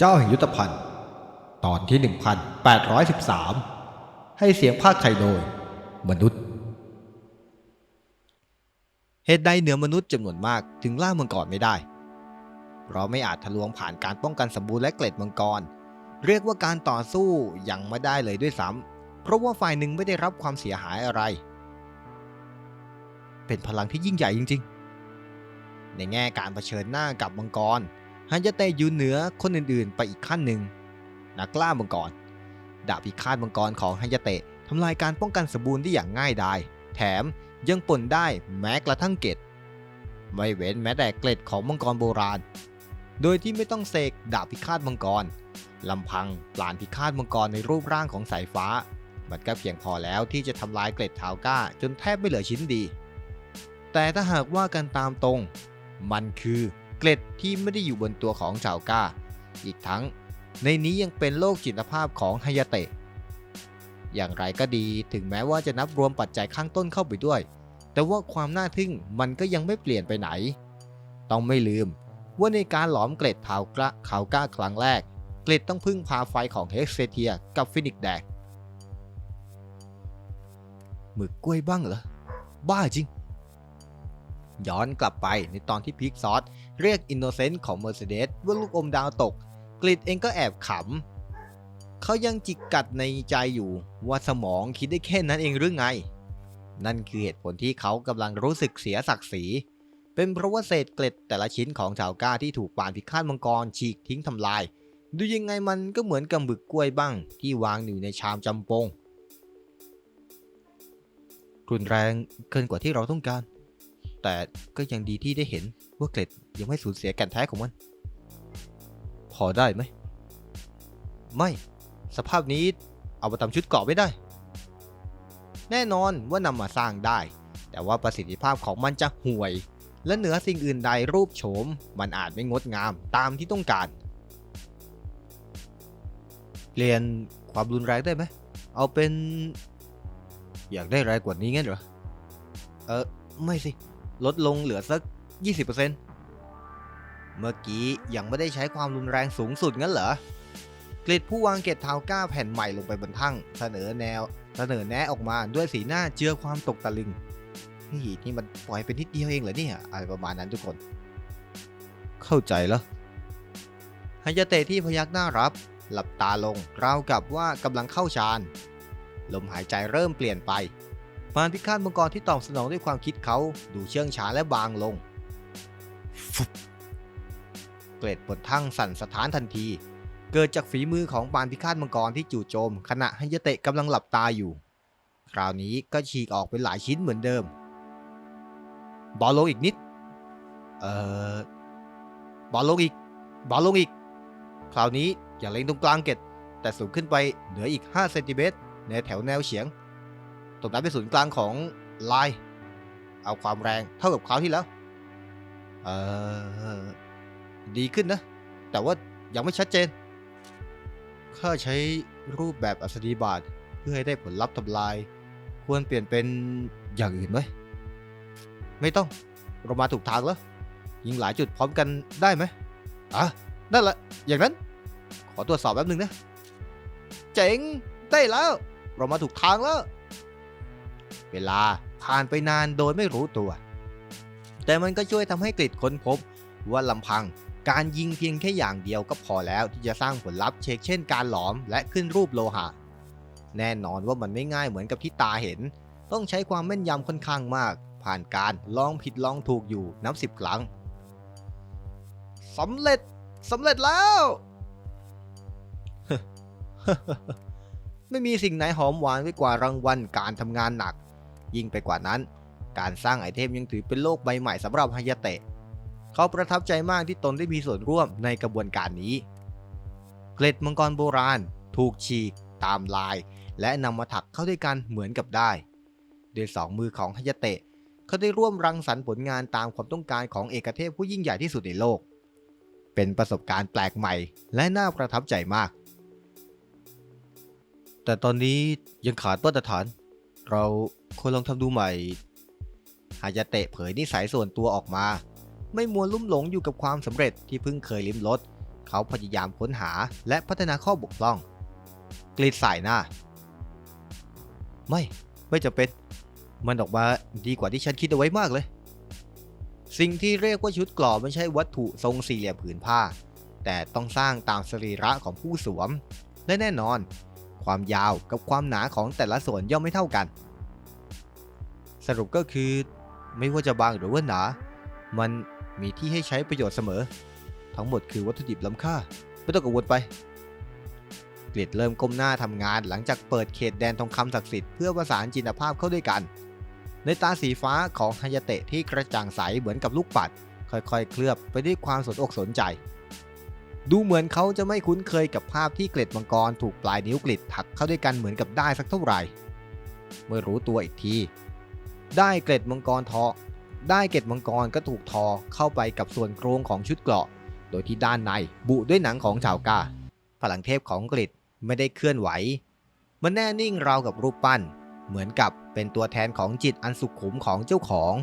เจ้าแห่งยุทธภัณฑ์ ตอนที่ 1813 ให้เสียงภาคไทยโดย มนุษย์ เหตุใดเหนือมนุษย์จำนวนมากถึงล่ามังกรไม่ได้เพราะไม่อาจทะลวงผ่านการป้องกันสมบูรณ์และเกล็ดมังกร เรียกว่าการต่อสู้ยังไม่ได้เลยด้วยซ้ำเพราะว่าฝ่ายหนึ่งไม่ได้รับความเสียหายอะไร เป็นพลังที่ยิ่งใหญ่จริง ๆ ในแง่การเผชิญหน้ากับมังกร ฮันยาเตะอยู่เหนือคนอื่นๆ ไปอีกขั้นหนึ่งนักล่ามังกร ดาบพิฆาตมังกรของฮันยาเตะทำลายการป้องกันสมบูรณ์ได้อย่างง่ายดาย แถมยังปนได้แม้กระทั่งเกล็ดไม่เว้นแม้แต่เกล็ดของมังกรโบราณ โดยที่ไม่ต้องเสกดาบพิฆาตมังกรลำพังปลานพิฆาตมังกรในรูปร่างของสายฟ้า มันก็เพียงพอแล้วที่จะทำลายเกล็ดทาวก้า จนแทบไม่เหลือชิ้นดี แต่ถ้าหากว่ากันตามตรง มันคือ เกล็ดที่ไม่ได้อยู่บนตัวของชาวก้า อีกทั้ง ในนี้ยังเป็นโลกจิตภาพของฮายาเตะ อย่างไรก็ดีถึงแม้ว่าจะนับรวมปัจจัยข้างต้นเข้าไปด้วย แต่ว่าความน่าทึ่งมันก็ยังไม่เปลี่ยนไปไหน ต้องไม่ลืมว่าในการหลอมเกล็ดทาวกระขาวก้าครั้งแรก เกล็ดต้องพึ่งพาไฟของเฮกเซเทียกับฟินิกแดกหมึกกล้วยบ้างเหรอ บ้าจริง ย้อนกลับไปในตอนที่พิกซอสเรียกอินโนเซนต์ของ Mercedes ว่าลูกอมดาวตก กริดเองก็แอบขำเขายังจิกกัดในใจอยู่ว่าสมองคิดได้แค่นั้นเองหรือไง นั่นคือเหตุผลที่เขากำลังรู้สึกเสียศักดิ์ศรี เป็นเพราะว่าเศษเกล็ดแต่ละชิ้นของชาวก้าที่ถูกปานพิฆาตมังกรฉีกทิ้งทำลาย ดูยังไงมันก็เหมือนกับบึกกล้วยบ้าง ที่วางอยู่ในชามจำปงรุนแรงเกินกว่าที่เราต้องการ แต่ก็ยังดีที่ได้เห็นว่าเกล็ดยังไม่สูญเสียแก่นแท้ของมัน พอได้ไหม ไม่ สภาพนี้เอามาทำชุดเกราะไม่ได้ แน่นอนว่านำมาสร้างได้ แต่ว่าประสิทธิภาพของมันจะห่วย และเหนือสิ่งอื่นใดรูปโฉม มันอาจไม่งดงามตามที่ต้องการเปลี่ยนความรุนแรงได้ไหม เอาเป็น อยากได้แรงกว่านี้งั้นเหรอ เออไม่สิ ลดลงเหลือสัก 20%เมื่อกี้ยังไม่ได้ใช้ความรุนแรงสูงสุดงั้นเหรอกริดผู้วางเกตเท้าก้าแผ่นใหม่ลงไปบนทั่งเสนอแนว เสนอแนะออกมาด้วยสีหน้าเจือความตกตะลึงนี่นี่มันปล่อยเป็นนิดเดียวเองเหรอเนี่ยอะไรประมาณนั้นทุกคน เข้าใจแล้วฮายาเตะที่พยักหน้ารับ หลับตาลงราวกับว่ากำลังเข้าฌานลมหายใจเริ่มเปลี่ยนไป มารพิฆาตมังกรที่ตอบสนองด้วยความคิดเขาดูเชื่องช้าและบางลงเกล็ดบนทั่งสั่นสะท้านทันที เกิดจากฝีมือของปานพิฆาตมังกรที่จู่โจม ขณะฮันยเตะกำลังหลับตาอยู่ คราวนี้ก็ฉีกออกเป็นหลายชิ้นเหมือนเดิม บอลลงอีกนิด เอ่อบอลลงอีก บอลลงอีก คราวนี้อย่าเล็งตรงกลางเกตแต่สูงขึ้นไปเหนืออีก 5 เซนติเมตรในแถวแนวเฉียง ตรงนั้นเป็นศูนย์กลางของลาย เอาความแรงเท่ากับคราวที่แล้ว เออดีขึ้นนะ แต่ว่ายังไม่ชัดเจน ข้าใช้รูปแบบอัศดีบาทเพื่อให้ได้ผลลัพธ์ทำลาย ควรเปลี่ยนเป็นอย่างอื่นไหมไม่ต้อง เรามาถูกทางแล้ว ยิงหลายจุดพร้อมกันได้ไหมอะนั่นแหละ อย่างนั้น ขอตรวจสอบแป๊บนึงนะ เจ๋ง ได้แล้ว เรามาถูกทางแล้ว เวลาผ่านไปนานโดยไม่รู้ตัว แต่มันก็ช่วยทำให้กริดค้นพบว่าลำพังการยิงเพียงแค่อย่างเดียวก็พอแล้วที่จะสร้างผลลัพธ์เช็คเช่นการหลอมและขึ้นรูปโลหะ แน่นอนว่ามันไม่ง่ายเหมือนกับที่ตาเห็น ต้องใช้ความแม่นยำค่อนข้างมาก ผ่านการลองผิดลองถูกอยู่นับสิบครั้งสำเร็จสำเร็จแล้ว ไม่มีสิ่งไหนหอมหวานไปกว่ารางวัลการทำงานหนัก ยิ่งไปกว่านั้น การสร้างไอเทมยังถือเป็นโลกใบใหม่สำหรับฮายาเตะ เขาประทับใจมากที่ตนได้มีส่วนร่วมในกระบวนการนี้ เกล็ดมังกรโบราณ ถูกฉีก ตามลาย และนำมาถักเข้าด้วยกันเหมือนกับได้ด้วยสองมือของฮายาเตะ เขาได้ร่วมรังสรรค์ผลงานตามความต้องการของเอกเทพผู้ยิ่งใหญ่ที่สุดในโลก เป็นประสบการณ์แปลกใหม่ และน่าประทับใจมาก แต่ตอนนี้ยังขาดมาตรฐาน เราควรลองทำดูใหม่ฮายาเตะเผยนิสัยส่วนตัวออกมา ไม่มัวลุ่มหลงอยู่กับความสำเร็จที่เพิ่งเคยลิ้มรสเขาพยายามค้นหาและพัฒนาข้อบกพร่อง กรีดสายหน้า ไม่ไม่จะเป็น มันออกมาดีกว่าที่ฉันคิดเอาไว้มากเลย สิ่งที่เรียกว่าชุดกรอบไม่ใช่วัตถุทรงสี่เหลี่ยมผืนผ้า แต่ต้องสร้างตามสรีระของผู้สวม และแน่นอน ความยาวกับความหนาของแต่ละส่วนย่อมไม่เท่ากัน สรุปก็คือ ไม่ว่าจะบางหรือว่าหนา มันมีที่ให้ใช้ประโยชน์เสมอ ทั้งหมดคือวัตถุดิบล้ำค่า ไม่ต้องกังวลไปกริดเริ่มก้มหน้าทำงานหลังจากเปิดเขตแดนทองคำศักดิ์สิทธิ์เพื่อประสานจินตภาพเข้าด้วยกัน ในตาสีฟ้าของฮายาเตะที่กระจ่างใสเหมือนกับลูกปัด ค่อยๆ เคลือบไปด้วยความสนอกสนใจ ดูเหมือนเขาจะไม่คุ้นเคยกับภาพที่เกล็ดมังกรถูกปลายนิ้วกลิดถักเข้าด้วยกันเหมือนกับได้สักเท่าไหร่ เมื่อรู้ตัวอีกที ได้เกล็ดมังกรทอ ได้เกล็ดมังกรก็ถูกทอเข้าไปกับส่วนโครงของชุดเกราะ โดยที่ด้านในบุด้วยหนังของชาวกาพลังเทพของกริดไม่ได้เคลื่อนไหว มันแน่นิ่งราวกับรูปปั้น เหมือนกับเป็นตัวแทนของจิตอันสุขุมของเจ้าของ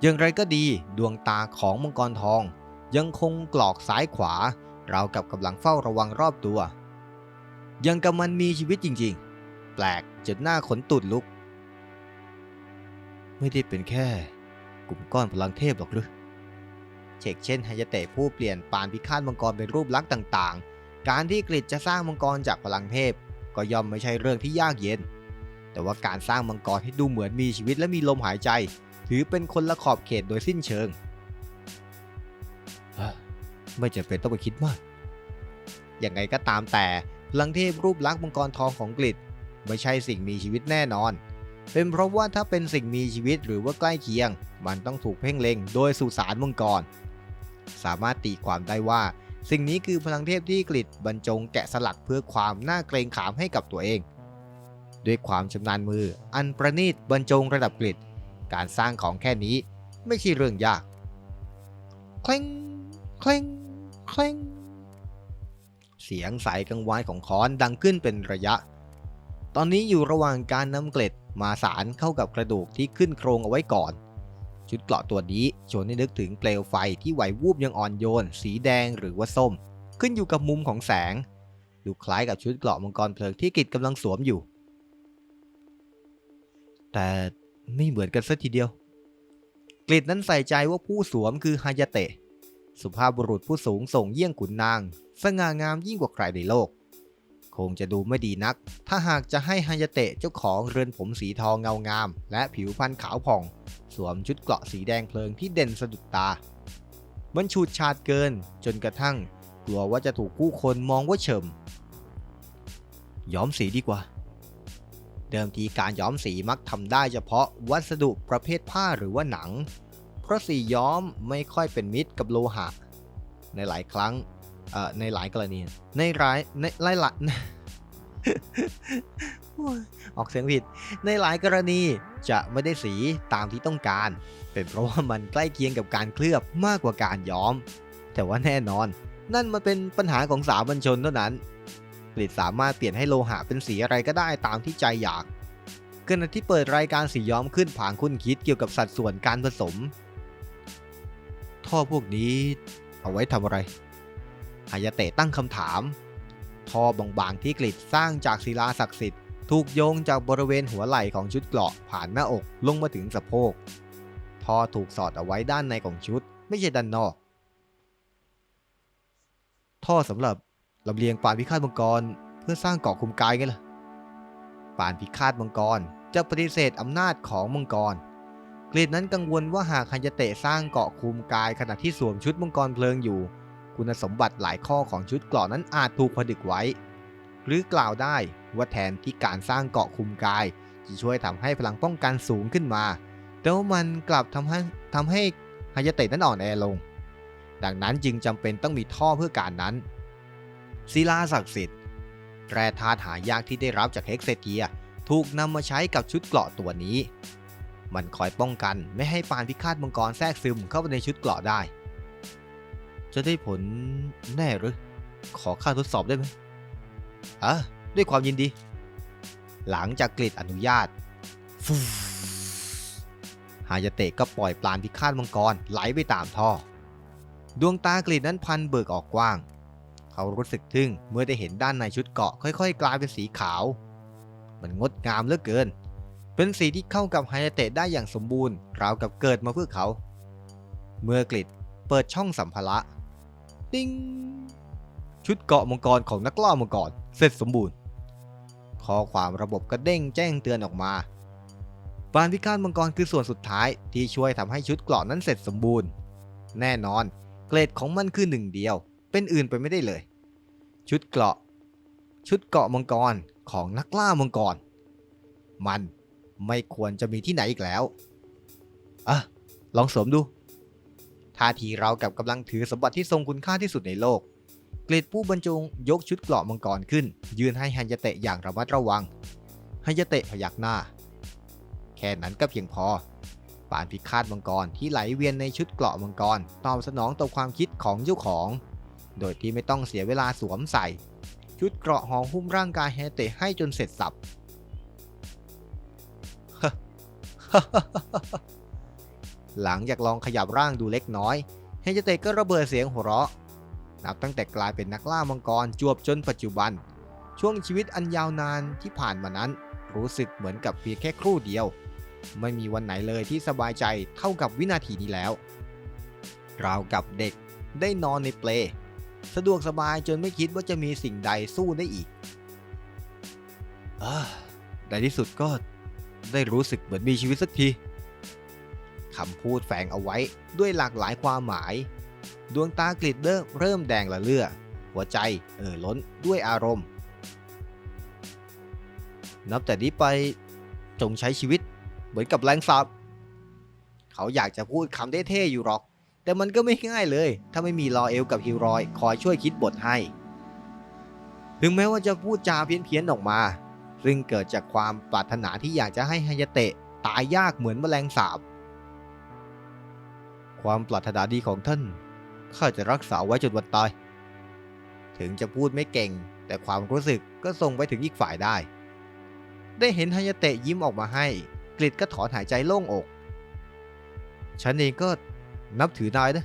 อย่างไรก็ดีดวงตาของมังกรทอง ยังคงกรอกซ้ายขวา เรากับกำลังเฝ้าระวังรอบตัว ยังกับมันมีชีวิตจริงๆ แปลกจนหน้าขนตุดลุก ไม่ได้เป็นแค่ กลุ่มก้อนพลังเทพหรอกหรือเชกเช่นฮายเตะผู้เปลี่ยนปานพิฆาตมังกรเป็นรูปลักษณ์ต่างๆ การที่กริดจะสร้างมังกรจากพลังเทพ ก็ย่อมไม่ใช่เรื่องที่ยากเย็น แต่ว่าการสร้างมังกรให้ดูเหมือนมีชีวิตและมีลมหายใจ ถือเป็นคนละขอบเขตโดยสิ้นเชิง ไม่จำเป็นต้องไปคิดมากอย่างไงก็ตามแต่พลังเทพรูปลักษณ์มังกรทองของกริดไม่ใช่สิ่งมีชีวิตแน่นอน เป็นเพราะว่าถ้าเป็นสิ่งมีชีวิตหรือว่าใกล้เคียง มันต้องถูกเพ่งเล็งโดยสุสานมังกร สามารถตีความได้ว่า สิ่งนี้คือพลังเทพที่กริดบรรจงแกะสลักเพื่อความน่าเกรงขามให้กับตัวเอง ด้วยความชำนาญมือ อันประณีตบรรจงระดับกริดการสร้างของแค่นี้ไม่ใช่เรื่องยาก เคล้งเคล้ง คล้งเสียงสายกังวานของค้อนดังขึ้นเป็นระยะ ตอนนี้อยู่ระหว่างการนำเกล็ดมาสารเข้ากับกระดูกที่ขึ้นโครงเอาไว้ก่อน ชุดเกราะตัวนี้ชวนให้นึกถึงเปลวไฟที่ไหววูบยังอ่อนโยน สีแดงหรือว่าส้ม ขึ้นอยู่กับมุมของแสง ดูคล้ายกับชุดเกราะมังกรเพลิงที่กิจกำลังสวมอยู่ แต่ไม่เหมือนกันสักทีเดียวกริดนั้นใส่ใจว่าผู้สวมคือฮายาเตะ สุภาพบุรุษผู้สูงส่งเยี่ยงขุนนาง สง่างามยิ่งกว่าใครในโลก คงจะดูไม่ดีนัก ถ้าหากจะให้ฮายาเตะเจ้าของเรือนผมสีทองเงางาม และผิวพรรณขาวผ่อง สวมชุดเกราะสีแดงเพลิงที่เด่นสะดุดตา มันฉูดฉาดเกิน จนกระทั่ง กลัวว่าจะถูกผู้คนมองว่าเฉมย้อมสีดีกว่า เดิมทีการย้อมสีมักทำได้เฉพาะวัสดุประเภทผ้าหรือว่าหนัง เพราะสีย้อมไม่ค่อยเป็นมิตรกับโลหะ ในหลายครั้งในหลายกรณี ในหลายในหลายหลายโอ้ยอกเสียงผิด ในหลายกรณีจะไม่ได้สีตามที่ต้องการ เป็นเพราะว่ามันใกล้เคียงกับการเคลือบมากกว่าการย้อม แต่ว่าแน่นอน นั่นมันเป็นปัญหาของสามัญชนเท่านั้นกริดสามารถเปลี่ยนให้โลหะเป็นสีอะไรก็ได้ตามที่ใจอยากขณะที่เปิดรายการสีย้อมขึ้นผางคุณคิดเกี่ยวกับสัดส่วนการผสม ท่อพวกนี้เอาไว้ทำอะไรฮายาเตะตั้งคำถาม ท่อบางๆที่กริดสร้างจากศิลาศักดิ์สิทธิ์ถูกโยงจากบริเวณหัวไหล่ของชุดเกราะผ่านหน้าอกลงมาถึงสะโพก ท่อถูกสอดเอาไว้ด้านในของชุดไม่ใช่ด้านนอก ท่อสำหรับลำเลียงปานพิฆาตมังกรเพื่อสร้างเกราะคุมกายไงล่ะปานพิฆาตมังกรจะปฏิเสธอำนาจของมังกร กรีดนั้นกังวลว่าหากฮันยาเตะสร้างเกาะคุมกายขณะที่สวมชุดมังกรเพลิงอยู่ คุณสมบัติหลายข้อของชุดเกราะนั้นอาจถูกผดึกไว้ หรือกล่าวได้ว่าแทนที่การสร้างเกาะคุมกาย จะช่วยทำให้พลังป้องกันสูงขึ้นมา แต่ว่ามันกลับทำให้ทำให้ฮายาเตะนั้นอ่อนแอลง ดังนั้นจึงจำเป็นต้องมีท่อเพื่อการนั้นศิลาศักดิ์สิทธิ์แร่ธาตุหายากที่ได้รับจากเฮกเซเทีย ถูกนำมาใช้กับชุดเกราะตัวนี้ มันคอยป้องกันไม่ให้ปานพิฆาตมังกรแทรกซึมเข้าไปในชุดเกราะได้ จะได้ผลแน่หรือ ขอค่าทดสอบได้ไหมอะด้วยความยินดี หลังจากกรีดอนุญาตฟูฮายาเตะก็ปล่อยปลานพิฆาตมังกรไหลไปตามท่อ ดวงตากรีดนั้นพันเบิกออกกว้าง เขารู้สึกทึ่งเมื่อได้เห็นด้านในชุดเกาะค่อย ๆ กลายเป็นสีขาว มันงดงามเหลือเกิน เป็นสีที่เข้ากับไฮายาเตะได้อย่างสมบูรณ์ ราวกับเกิดมาเพื่อเขา เมื่อกลิดเปิดช่องสัมภาระติ้งชุดเกราะมังกรของนักล่ามังกรเสร็จสมบูรณ์ ข้อความระบบก็เด้งแจ้งเตือนออกมาปานพิฆาตมังกรคือส่วนสุดท้ายที่ช่วยทำให้ชุดเกราะนั้นเสร็จสมบูรณ์ แน่นอน เกรดของมันคือหนึ่งเดียว เป็นอื่นไปไม่ได้เลย ชุดเกราะ ชุดเกราะมังกรของนักล่ามังกร มัน ไม่ควรจะมีที่ไหนอีกแล้วอะลองสวมดู ท่าทีเรากับกำลังถือสมบัติที่ทรงคุณค่าที่สุดในโลก เกรดผู้บรรจงยกชุดเกราะมังกรขึ้น ยืนให้ฮันยเตะอย่างระมัดระวังฮันยเตะพยักหน้า แค่นั้นก็เพียงพอปานพิฆาตมังกรที่ไหลเวียนในชุดเกราะมังกรตอบสนองต่อความคิดของเจ้าของ โดยที่ไม่ต้องเสียเวลาสวมใส่ ชุดเกราะห่อหุ้มร่างกายแฮเตะให้จนเสร็จสับ หลังจากลองขยับร่างดูเล็กน้อยเฮเจเตะก็ระเบิดเสียงหัวเราะ นับตั้งแต่กลายเป็นนักล่ามังกรจวบจนปัจจุบัน ช่วงชีวิตอันยาวนานที่ผ่านมานั้น รู้สึกเหมือนกับเพียงแค่ครู่เดียว ไม่มีวันไหนเลยที่สบายใจเท่ากับวินาทีนี้แล้วราวกับเด็กได้นอนในเปล สะดวกสบายจนไม่คิดว่าจะมีสิ่งใดสู้ได้อีกอาในที่สุดก็ ได้รู้สึกเหมือนมีชีวิตสักทีคำพูดแฝงเอาไว้ด้วยหลากหลายความหมาย ดวงตากลิดเริ่มเริ่มแดงละเลือ หัวใจเอ่อล้นด้วยอารมณ์ นับแต่นี้ไปจงใช้ชีวิตเหมือนกับแรงสาบเขาอยากจะพูดคำเท่ๆอยู่หรอก แต่มันก็ไม่ง่ายเลย ถ้าไม่มีรอเอลกับฮิวรอย คอยช่วยคิดบทให้ ถึงแม้ว่าจะพูดจาเพี้ยนๆออกมา ซึ่งเกิดจากความปรารถนาที่อยากจะให้ฮายาเตะตายยากเหมือนแมลงสาบ ความปรารถนาดีของท่านข้าจะรักษาไว้จนวันตาย ถึงจะพูดไม่เก่ง แต่ความรู้สึกก็ส่งไปถึงอีกฝ่ายได้ ได้เห็นฮายาเตะยิ้มออกมาให้กลิดก็ถอนหายใจโล่งอก ฉันเองก็นับถือนายนะ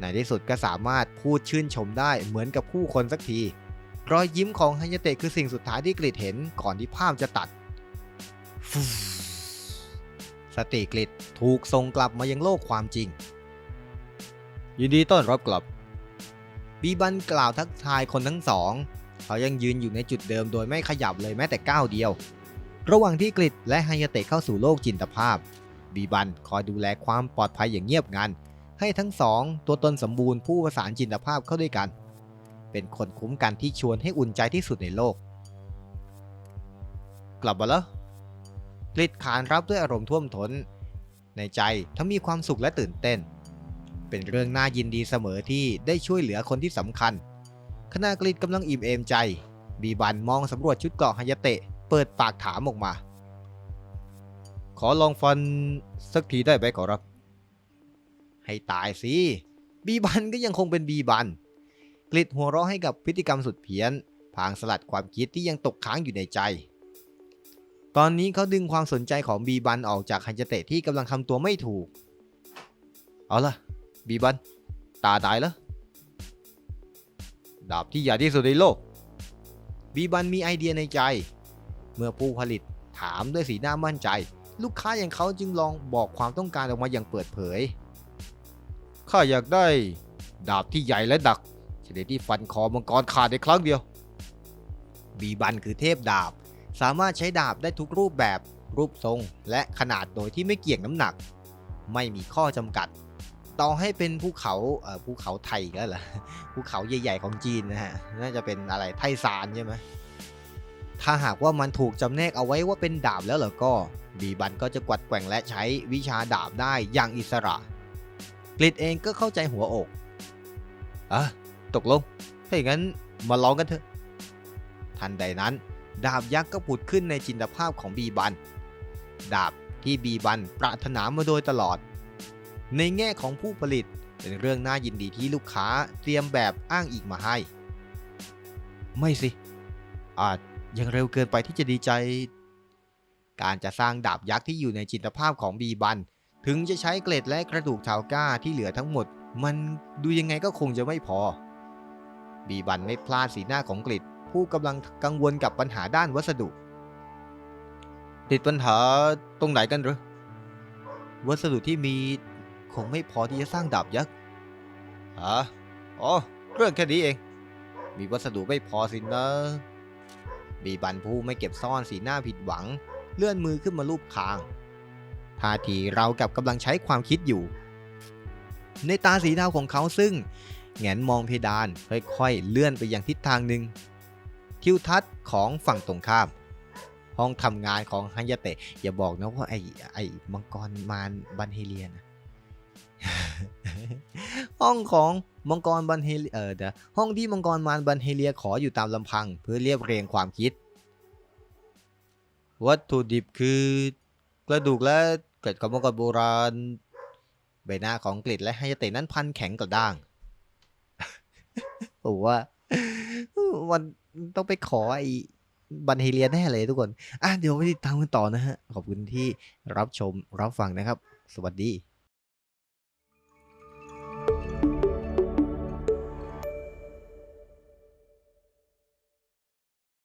ในที่สุดก็สามารถพูดชื่นชมได้เหมือนกับผู้คนสักที รอยยิ้มของฮายาเตะคือสิ่งสุดท้ายที่กลิดเห็นก่อนที่ภาพจะตัด สติกลิดถูกส่งกลับมายังโลกความจริง ยินดีต้อนรับกลับ บีบันกล่าวทักทายคนทั้งสอง เขายังยืนอยู่ในจุดเดิมโดยไม่ขยับเลยแม้แต่ก้าวเดียว ระหว่างที่กลิดและฮายาเตะเข้าสู่โลกจินตภาพ บีบันคอยดูแลความปลอดภัยอย่างเงียบงันให้ทั้งสองตัวตนสมบูรณ์ผู้ประสานจินตภาพเข้าด้วยกัน เป็นคนคุ้มกันที่ชวนให้อุ่นใจที่สุดในโลก กลับมาแล้วกลิดขานรับด้วยอารมณ์ท่วมทน้น ในใจทั้งมีความสุขและตื่นเต้น เป็นเรื่องน่ายินดีเสมอที่ได้ช่วยเหลือคนที่สำคัญ ขณะกลิดกำลังอิ่มเอมใจ บีบันมองสำรวจชุดเกราะฮายเตะ เปิดปากถามออกมา ขอลองฟันสักทีได้ไหมขอรับ ให้ตายสิ บีบันก็ยังคงเป็นบีบัน กลิดหัวเราะให้กับพฤติกรรมสุดเพี้ยนพางสลัดความคิดที่ยังตกค้างอยู่ในใจ ตอนนี้เขาดึงความสนใจของบีบันออกจากฮันจเตะที่กำลังทำตัวไม่ถูก เอาล่ะ บีบัน ตาตายแล้ว ดาบที่ใหญ่ที่สุดในโลก บีบันมีไอเดียในใจ เมื่อผู้ผลิตถามด้วยสีหน้ามั่นใจ ลูกค้าอย่างเขาจึงลองบอกความต้องการออกมาอย่างเปิดเผย ข้าอยากได้ ดาบที่ใหญ่และดัก ชนิดที่ฟันคอมังกรขาดในครั้งเดียว บีบันคือเทพดาบ สามารถใช้ดาบได้ทุกรูปแบบ รูปทรง และขนาดโดยที่ไม่เกี่ยงน้ำหนัก ไม่มีข้อจำกัด ต่อให้เป็นภูเขาเอ่อภูเขาไทยก็เหรอภูเขาใหญ่ ๆ ของจีนนะฮะ น่าจะเป็นอะไรไทซานใช่ไหมถ้าหากว่ามันถูกจำแนกเอาไว้ว่าเป็นดาบแล้วเหรอก็บีบันก็จะกวัดแกว่งและใช้วิชาดาบได้อย่างอิสระกลิดเองก็เข้าใจหัวอกอะ ตกลง ถ้าอย่างนั้นมาลองกันเถอะ ทันใดนั้น ดาบยักษ์ก็ผุดขึ้นในจินตภาพของบีบัน ดาบที่บีบันปรารถนามาโดยตลอด ในแง่ของผู้ผลิตเป็นเรื่องน่ายินดีที่ลูกค้าเตรียมแบบอ้างอีกมาให้ ไม่สิ อาจยังเร็วเกินไปที่จะดีใจ การจะสร้างดาบยักษ์ที่อยู่ในจินตภาพของบีบัน ถึงจะใช้เกล็ดและกระดูกชาวก้าที่เหลือทั้งหมด มันดูยังไงก็คงจะไม่พอ บีบันไม่พลาดสีหน้าของกฤษผู้กำลังกังวลกับปัญหาด้านวัสดุ ติดปัญหาตรงไหนกันเหรอวัสดุที่มีคงไม่พอที่จะสร้างดาบยักษ์ฮะอ๋อ เรื่องแค่นี้เอง มีวัสดุไม่พอสินะบีบันผู้ไม่เก็บซ่อนสีหน้าผิดหวัง เลื่อนมือขึ้นมาลูบคางท่าทีเรากับกำลังใช้ความคิดอยู่ ในตาสีดาของเขาซึ่ง แงนมองเพดาน ค่อยๆ เลื่อนไปยังทิศทางหนึ่งทิวทัศน์ของฝั่งตรงข้าม ห้องทำงานของฮันยาเตะ อย่าบอกนะว่าไอ้ไอ้มังกรมารบันเฮเลียนะห้องของมังกรบันเฮเลียเออเดี๋ยวห้องที่มังกรมารบันเฮเลียขออยู่ตามลำพัง เพื่อเรียบเรียงความคิด วัตถุดิบคือกระดูกและเกล็ดของมังกรโบราณ ใบหน้าของกริดและไฮยาเตะนั้นพันแข็งกระด้าง ผมว่ามันต้องไปขอไอ้บันเฮเลียแน่เลยทุกคน อะเดี๋ยวไปติดตามกันต่อนะฮะ ขอบคุณที่รับชมรับฟังนะครับ สวัสดี